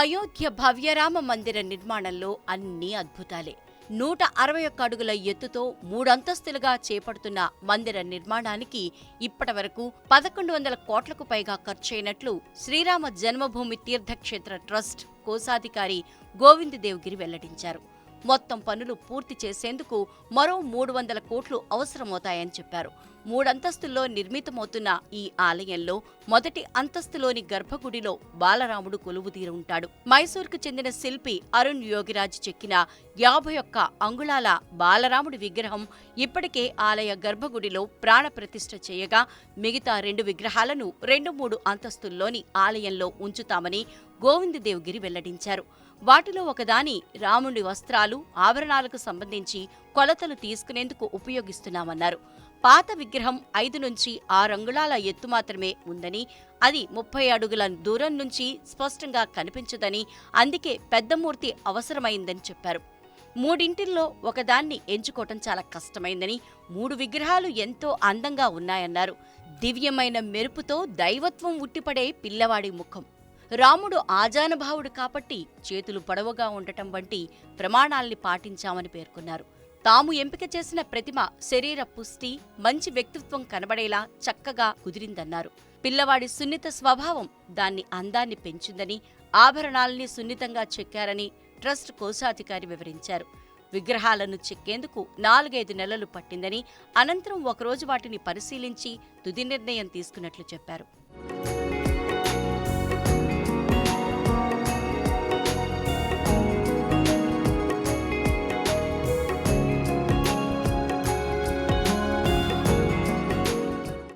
అయోధ్య భవ్యరామ మందిర నిర్మాణంలో అన్ని అద్భుతాలే. నూట అరవై ఒక్క అడుగుల ఎత్తుతో మూడంతస్తులుగా చేపడుతున్న మందిర నిర్మాణానికి ఇప్పటి వరకు పదకొండు వందల కోట్లకు పైగా ఖర్చయినట్లు శ్రీరామ జన్మభూమి తీర్థక్షేత్ర ట్రస్ట్ కోశాధికారి గోవింద్ దేవ్గిరి వెల్లడించారు. మొత్తం పనులు పూర్తి చేసేందుకు మరో మూడు వందల కోట్లు అవసరమవుతాయని చెప్పారు. మూడంతస్తుల్లో నిర్మితమవుతున్న ఈ ఆలయంలో మొదటి అంతస్తులోని గర్భగుడిలో బాలరాముడు కొలువుదీరి ఉంటాడు మైసూర్కు చెందిన శిల్పి అరుణ్ యోగిరాజ్ చెక్కిన యాభై ఒక్క అంగుళాల బాలరాముడి విగ్రహం ఇప్పటికే ఆలయ గర్భగుడిలో ప్రాణప్రతిష్ఠ చేయగా మిగతా రెండు విగ్రహాలను రెండు మూడు అంతస్తుల్లోని ఆలయంలో ఉంచుతామని గోవిందదేవ్గిరి వెల్లడించారు. వాటిలో ఒకదాని రాముడి వస్త్రాలు ఆభరణాలకు సంబంధించి కొలతలు తీసుకునేందుకు ఉపయోగిస్తున్నామన్నారు. పాత విగ్రహం ఐదు నుంచి ఆరు అంగుళాల ఎత్తు మాత్రమే ఉందని అది ముప్పై అడుగుల దూరం నుంచి స్పష్టంగా కనిపించదని అందుకే పెద్ద మూర్తి అవసరమైందని చెప్పారు. మూడింటిల్లో ఒకదాన్ని ఎంచుకోవటం చాలా కష్టమైందని మూడు విగ్రహాలు ఎంతో అందంగా ఉన్నాయన్నారు. దివ్యమైన మెరుపుతో దైవత్వం ఉట్టిపడే పిల్లవాడి ముఖం. రాముడు ఆజానుభావుడు కాబట్టి చేతులు పొడవుగా ఉండటం వంటి ప్రమాణాల్ని పాటించామని పేర్కొన్నారు. తాము ఎంపిక చేసిన ప్రతిమ శరీర పుష్టి మంచి వ్యక్తిత్వం కనబడేలా చక్కగా కుదిరిందన్నారు. పిల్లవాడి సున్నిత స్వభావం దాన్ని అందాన్ని పెంచిందని ఆభరణాల్ని సున్నితంగా చెక్కారని ట్రస్ట్ కోశాధికారి వివరించారు. విగ్రహాలను చెక్కేందుకు నాలుగైదు నెలలు పట్టిందని అనంతరం ఒకరోజు వాటిని పరిశీలించి తుది నిర్ణయం తీసుకున్నట్లు చెప్పారు.